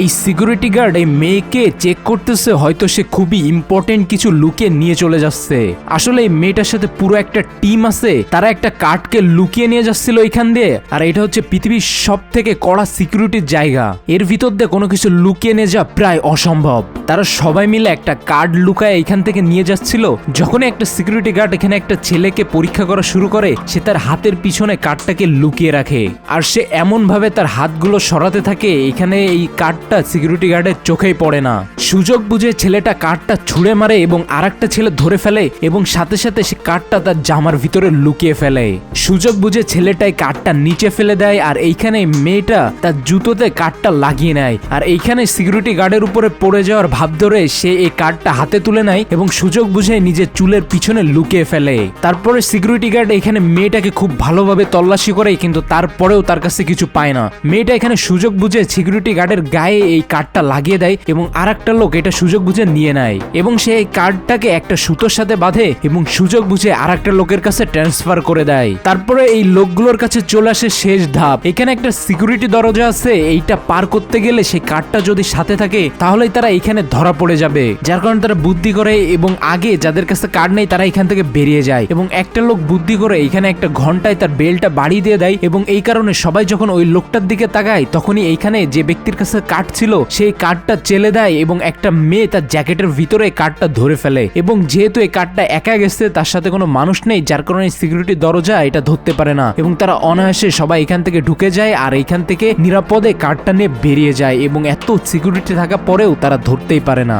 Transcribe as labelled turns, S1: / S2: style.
S1: এই security guard এই মেয়েকে চেক করতেছে, হয়তো সে খুবই ইম্পর্টেন্ট কিছু লুকিয়ে নিয়ে চলে যাচ্ছে। আসলে এই মেয়েটার সাথে পুরো একটা টিম আছে, তারা একটা কার্ডকে লুকিয়ে নিয়ে যাচ্ছিল এখান দিয়ে। আর এটা হচ্ছে পৃথিবীর সব থেকে কড়া সিকিউরিটির জায়গা। এর ভিতর দিয়ে কোনো কিছু লুকিয়ে নিয়ে যাওয়া প্রায় অসম্ভব। তারা সবাই মিলে একটা কার্ড লুকায় এখান থেকে নিয়ে যাচ্ছিল। যখনই একটা সিকিউরিটি গার্ড এখানে একটা ছেলেকে পরীক্ষা করা শুরু করে, সে তার হাতের পিছনে কার্ডটাকে লুকিয়ে রাখে। আর সে এমন ভাবে তার হাতগুলো সরাতে থাকে, এখানে এই কার্ডটা সিকিউরিটি গার্ডের চোখেই পড়ে না। সুযোগ বুঝে ছেলেটা কার্ডটা ছুঁড়ে মারে এবং আরেকটা ছেলে ধরে ফেলে এবং সাথে সাথে সে কার্ডটা তার জামার ভিতরে লুকিয়ে ফেলে। সুযোগ বুঝে ছেলেটাই কার্ডটা নিচে ফেলে দেয় আর এইখানে মেয়েটা তার জুতোতে কার্ডটা লাগিয়ে নেয়। আর এইখানে সিকিউরিটি গার্ডের উপরে পড়ে যাওয়ার ভাব ধরে সে এই কার্ডটা হাতে তুলে নেয় এবং সুযোগ বুঝে নিজের চুলের পিছনে লুকিয়ে ফেলে। তারপরে সিকিউরিটি গার্ড এখানে মেয়েটাকে খুব ভালোভাবে তল্লাশি করে কিন্তু তারপরেও তার কাছে কিছু পায় না। মেয়েটা এখানে সুযোগ বুঝে সিকিউরিটি গার্ডের গায়ে এই কার্ডটা লাগিয়ে দেয় এবং আর একটা লোক এটা সুযোগ বুঝে নিয়ে নেয় এবং সে এই কার্ডটাকে একটা সুতোর সাথে বাঁধে এবং সুযোগ বুঝে আর একটা লোকের কাছে ট্রান্সফার করে দেয়। তারপরে এই লোকগুলোর কাছে চলে আসে শেষ ধাপ। এখানে একটা সিকিউরিটি দরজা আছে, এইটা পার করতে গেলে সেই কার্ডটা যদি সাথে থাকে, তাহলেই তারা এখানে ধরা পড়ে যাবে। যার কারণে তারা বুদ্ধি করে এবং আগে যাদের কাছে কার্ড নেই, তারা এখান থেকে বেরিয়ে যায়। এবং একটা লোক বুদ্ধি করে এখানে একটা ঘন্টায় তার বেলটা বাড়িয়ে দিয়ে দেয় এবং এই কারণে সবাই যখন ওই লোকটার দিকে তাকায়, তখনই এইখানে যে ব্যক্তির কাছে কার্ড ছিল, সেই কাঠটা চেলে দেয় এবং একটা মেয়ে তার জ্যাকেটের ভিতরে কাঠটা ধরে ফেলে। এবং যেহেতু এই কার্ডটা একা গেছে তার সাথে কোনো মানুষ নেই, যার কারণে সিকিউরিটি দরজা এটা ধরতে পারে না। এবং তারা অনায়াসে সবাই এখান থেকে ঢুকে যায় আর এখান থেকে নিরাপদে কার্ডটা নিয়ে বেরিয়ে যায় এবং এত সিকিউরিটি থাকা পরেও তারা ধরতেই পারে না।